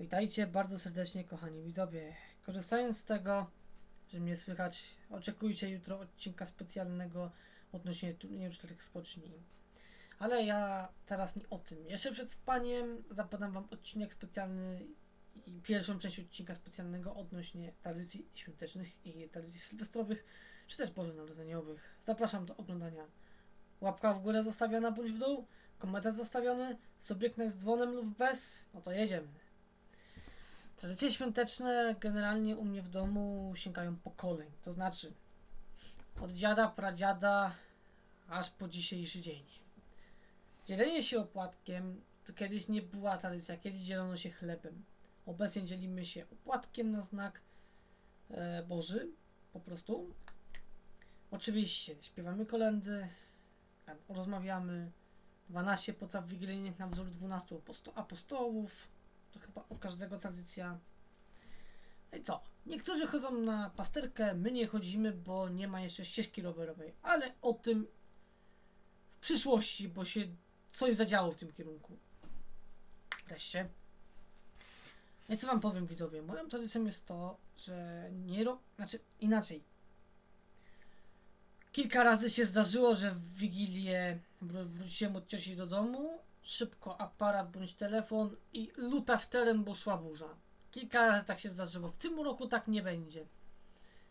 Witajcie bardzo serdecznie, kochani widzowie. Korzystając z tego, że mnie słychać, oczekujcie jutro odcinka specjalnego odnośnie turnieju czterech skoczni. Ale ja teraz nie o tym. Jeszcze przed spaniem zapodam wam odcinek specjalny i pierwszą część odcinka specjalnego odnośnie tradycji świątecznych i tradycji sylwestrowych, czy też bożonarodzeniowych. Zapraszam do oglądania. Łapka w górę zostawiona bądź w dół, komentarz zostawiony, subieknek z dzwonem lub bez, no to jedziemy. Tradycje świąteczne generalnie u mnie w domu sięgają pokoleń, to znaczy od dziada, pradziada aż po dzisiejszy dzień. Dzielenie się opłatkiem to kiedyś nie była tradycja, kiedyś dzielono się chlebem. Obecnie dzielimy się opłatkiem na znak e, Boży, po prostu. Oczywiście śpiewamy kolendy, rozmawiamy, 12 potraw wigilijnych na wzór 12 aposto- apostołów, to chyba u każdego tradycja. No i co? Niektórzy chodzą na pasterkę, my nie chodzimy, bo nie ma jeszcze ścieżki rowerowej, ale o tym w przyszłości, bo się coś zadziało w tym kierunku. Wreszcie. No i co wam powiem widzowie, moją tradycją jest to, że nie ro... znaczy inaczej. Kilka razy się zdarzyło, że w Wigilię wró- wróciłem od cioci do domu, szybko aparat bądź telefon i luta w teren, bo szła burza. Kilka razy tak się zdarzyło. W tym roku tak nie będzie.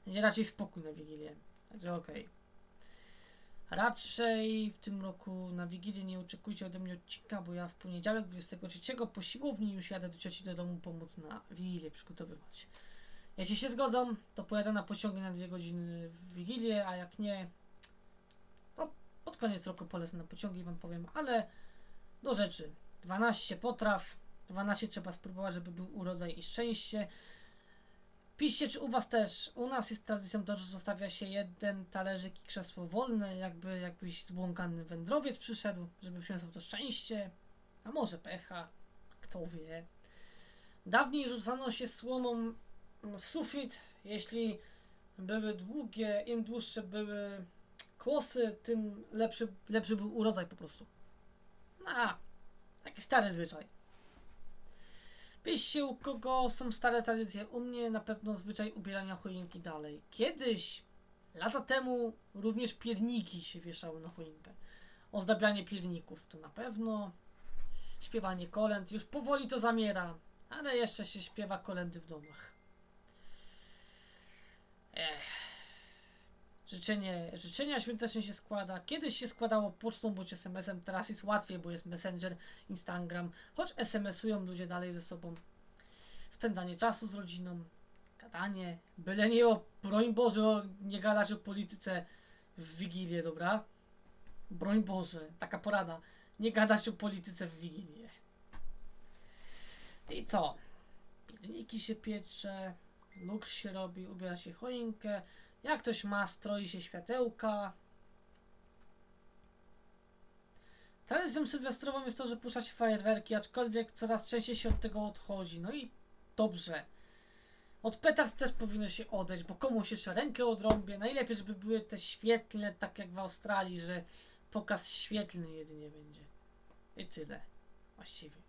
Będzie raczej spokój na Wigilię. Także okej. Raczej w tym roku na Wigilię nie oczekujcie ode mnie odcinka, bo ja w poniedziałek 23 po siłowni już jadę do cioci do domu pomóc na Wigilię przygotowywać. Jeśli się zgodzą, to pojadę na pociągi na dwie godziny w Wigilię, a jak nie, to pod koniec roku polecę na pociągi wam powiem, ale do rzeczy. 12 potraw, 12 trzeba spróbować, żeby był urodzaj i szczęście. Piszcie, czy u was też, u nas jest tradycją to, że zostawia się jeden talerzyk i krzesło wolne, jakby jakbyś zbłąkany wędrowiec przyszedł, żeby przyniosło to szczęście, a może pecha, kto wie. Dawniej rzucano się słomą w sufit, jeśli były długie, im dłuższe były kłosy, tym lepszy, lepszy był urodzaj po prostu. A, taki stary zwyczaj. Piszcie u kogo są stare tradycje. U mnie na pewno zwyczaj ubierania choinki dalej. Kiedyś, lata temu, również pierniki się wieszały na choinkę. Ozdabianie pierników to na pewno. Śpiewanie kolęd już powoli to zamiera, ale jeszcze się śpiewa kolendy w domach. Ech. Życzenie, życzenia świąteczne się składa. Kiedyś się składało pocztą bądź SMS-em, teraz jest łatwiej, bo jest Messenger, Instagram, choć SMS-ują ludzie dalej ze sobą. Spędzanie czasu z rodziną, gadanie, byle nie o, broń Boże, o, nie gadać o polityce w Wigilię, dobra? Broń Boże, taka porada, nie gadać o polityce w Wigilię. I co? Pilniki się piecze, luk się robi, ubiera się choinkę, jak ktoś ma, stroi się światełka. Tradycją sylwestrową jest to, że puszcza się fajerwerki, aczkolwiek coraz częściej się od tego odchodzi. No i dobrze. Od petard też powinno się odejść, bo komuś jeszcze rękę odrąbie. Najlepiej, żeby były te świetlne, tak jak w Australii, że pokaz świetlny jedynie będzie. I tyle. Właściwie.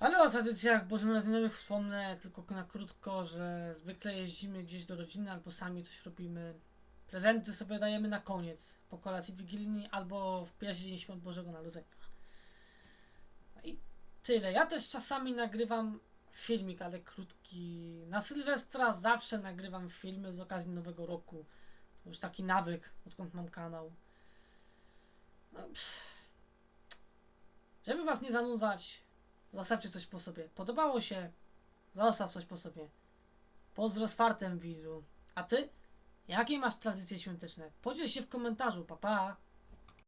Ale o tradycjach bożonarodzeniowych wspomnę tylko na krótko, że zwykle jeździmy gdzieś do rodziny albo sami coś robimy. Prezenty sobie dajemy na koniec, po kolacji wigilijnej albo w pierwszy dzień świąt Bożego Narodzenia. I tyle. Ja też czasami nagrywam filmik, ale krótki. Na Sylwestra zawsze nagrywam filmy z okazji Nowego Roku. To już taki nawyk, odkąd mam kanał. No. Żeby was nie zanudzać, Zostawcie coś po sobie. Podobało się? Zostaw coś po sobie. Pozdro z fartem, widzu. A ty? Jakie masz tradycje świąteczne? Podziel się w komentarzu, papa. Pa.